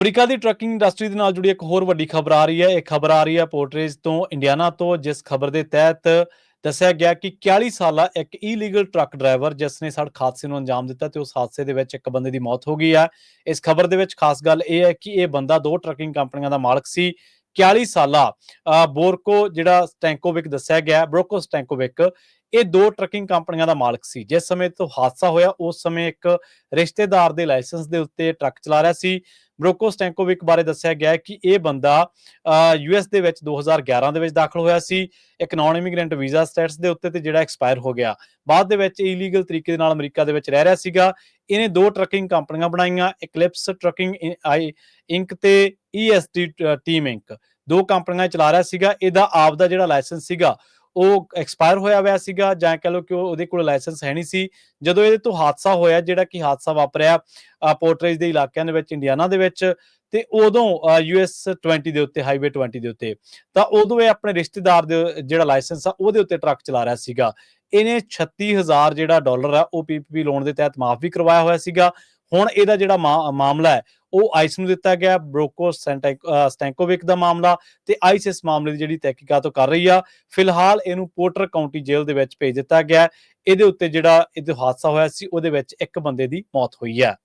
America ਦੀ trucking industry ਦੇ ਨਾਲ ਜੁੜੀ ਇੱਕ ਹੋਰ ਵੱਡੀ ਖਬਰ ਆ ਰਹੀ ਹੈ। ਇਹ ਖਬਰ ਆ ਰਹੀ ਹੈ ਪੋਰਟਰੇਜ ਤੋਂ ਇੰਡੀਆਨਾ ਤੋਂ, ਜਿਸ ਖਬਰ ਦੇ ਤਹਿਤ ਦੱਸਿਆ ਗਿਆ ਕਿ 41 ਸਾਲਾ ਇੱਕ ਇਲੀਗਲ ਟਰੱਕ ਡਰਾਈਵਰ ਜਿਸ ਨੇ ਸੜਕ ਹਾਦਸੇ ਨੂੰ ਅੰਜਾਮ ਦਿੱਤਾ ਤੇ ਉਸ ਹਾਦਸੇ ਦੇ ਵਿੱਚ ਇੱਕ ਬੰਦੇ ਦੀ ਮੌਤ ਹੋ ਗਈ ਹੈ ਇਸ ਖਬਰ ਦੇ ਵਿੱਚ ਖਾਸ ਗੱਲ ਇਹ ਹੈ ਕਿ ਇਹ ਬੰਦਾ ਦੋ ਟਰੱਕਿੰਗ ਕੰਪਨੀਆਂ ਦਾ ਮਾਲਕ ਸੀ 41 ਸਾਲਾ ਬੋਰਕੋ ਜਿਹੜਾ ਸਟੈਂਕੋਵਿਕ ਦੱਸਿਆ ਗਿਆ ਬ੍ਰੋਕੋ ਸਟੈਂਕੋਵਿਕ, ਇਹ ਦੋ ਟਰੱਕਿੰਗ ਕੰਪਨੀਆਂ ਦਾ ਮਾਲਕ ਸੀ। ਜਿਸ ਸਮੇਂ ਤੋਂ ਹਾਦਸਾ ਹੋਇਆ, ਉਸ ਸਮੇਂ ਇੱਕ ਰਿਸ਼ਤੇਦਾਰ ਦੇ ਲਾਇਸੈਂਸ ਦੇ ਉੱਤੇ ਟਰੱਕ ਚਲਾ ਰਿਹਾ ਸੀ। ਬ੍ਰੋਕੋ ਸਟੈਂਕੋਵਿਕ ਬਾਰੇ ਦੱਸਿਆ ਗਿਆ ਕਿ ਇਹ ਬੰਦਾ ਯੂਐਸ ਦੇ ਵਿੱਚ 2011 ਦੇ ਵਿੱਚ ਦਾਖਲ ਹੋਇਆ ਸੀ। ਇੱਕ ਨਾਨ ਇਮੀਗ੍ਰੈਂਟ ਵੀਜ਼ਾ ਸਟੇਟਸ ਦੇ ਉੱਤੇ ਤੇ ਜਿਹੜਾ ਐਕਸਪਾਇਰ ਹੋ ਗਿਆ। ਬਾਅਦ ਦੇ ਵਿੱਚ ਇਲੀਗਲ ਤਰੀਕੇ ਦੇ ਨਾਲ ਅਮਰੀਕਾ ਦੇ ਵਿੱਚ ਰਹਿ ਰਿਹਾ ਸੀਗਾ। ਇਹਨੇ ਦੋ ਟਰੱਕਿੰਗ ਕੰਪਨੀਆਂ ਬਣਾਈਆਂ ਇਕਲਿਪਸ ਟਰੱਕਿੰਗ ਇੰਕ ਤੇ ਈਐਸਟੀ ਟੀਮ ਇੰਕ ਦੋ ਕੰਪਨੀਆਂ ਚਲਾ ਰਿਹਾ ਸੀਗਾ, ਇਹਦਾ ਆਪ ਦਾ ਜਿਹੜਾ ਲਾਇਸੈਂਸ ਸੀਗਾ, ਉਹ ਐਕਸਪਾਇਰ ਹੋਇਆ ਹੋਇਆ ਸੀਗਾ, ਜਾਂ ਕਹ ਲਓ ਕਿ ਉਹਦੇ ਕੋਲ ਲਾਇਸੈਂਸ ਹੈ ਨਹੀਂ ਸੀ। ਜਦੋਂ ਇਹਦੇ ਤੋਂ ਹਾਦਸਾ ਹੋਇਆ, ਜਿਹੜਾ ਕਿ ਹਾਦਸਾ ਵਾਪਰਿਆ ਪੋਰਟਰੇਜ ਦੇ ਇਲਾਕਿਆਂ ਦੇ ਵਿੱਚ ਇੰਡੀਆਨਾ ਦੇ ਵਿੱਚ ਤੇ ਉਦੋਂ ਯੂਐਸ 20 ਦੇ ਉੱਤੇ ਹਾਈਵੇ 20 ਦੇ ਉੱਤੇ, ਤਾਂ ਉਦੋਂ ਇਹ ਆਪਣੇ ਰਿਸ਼ਤੇਦਾਰ ਦੇ, ਜਿਹੜਾ ਲਾਇਸੈਂਸ ਆ, ਉਹਦੇ ਉੱਤੇ ਟਰੱਕ ਚਲਾ ਰਿਹਾ ਸੀਗਾ। ਇਹਨੇ 36000 ਜਿਹੜਾ ਡਾਲਰ ਆ, ਉਹ ਪੀਪੀਪੀ ਲੋਨ ਦੇ ਤਹਿਤ ਮਾਫ ਵੀ ਕਰਵਾਇਆ ਹੋਇਆ ਸੀਗਾ। ਹੁਣ ਇਹਦਾ ਜਿਹੜਾ ਮਾ- ਮਾਮਲਾ ਹੈ, ਉਹ ਆਈਸ ਨੂੰ ਦਿੱਤਾ ਗਿਆ ਬ੍ਰੋਕੋ ਸੈਂਟੈਕ- ਸਟੈਂਕੋਵਿਕ ਦਾ ਮਾਮਲਾ, ਤੇ ਆਈਸ ਇਸ ਮਾਮਲੇ ਦੀ ਜਿਹੜੀ ਤਹਿਕੀਕਾਤ ਉਹ ਕਰ ਰਹੀ ਆ। ਫਿਲਹਾਲ ਇਹਨੂੰ ਪੋਰਟਰ ਕਾਉਂਟੀ ਜੇਲ੍ਹ ਦੇ ਵਿੱਚ ਭੇਜ ਦਿੱਤਾ ਗਿਆ। ਇਹਦੇ ਉੱਤੇ ਜਿਹੜਾ ਇਹਦੇ ਹਾਦਸਾ ਹੋਇਆ ਸੀ, ਉਹਦੇ ਵਿੱਚ ਇੱਕ ਬੰਦੇ ਦੀ ਮੌਤ ਹੋਈ ਹੈ।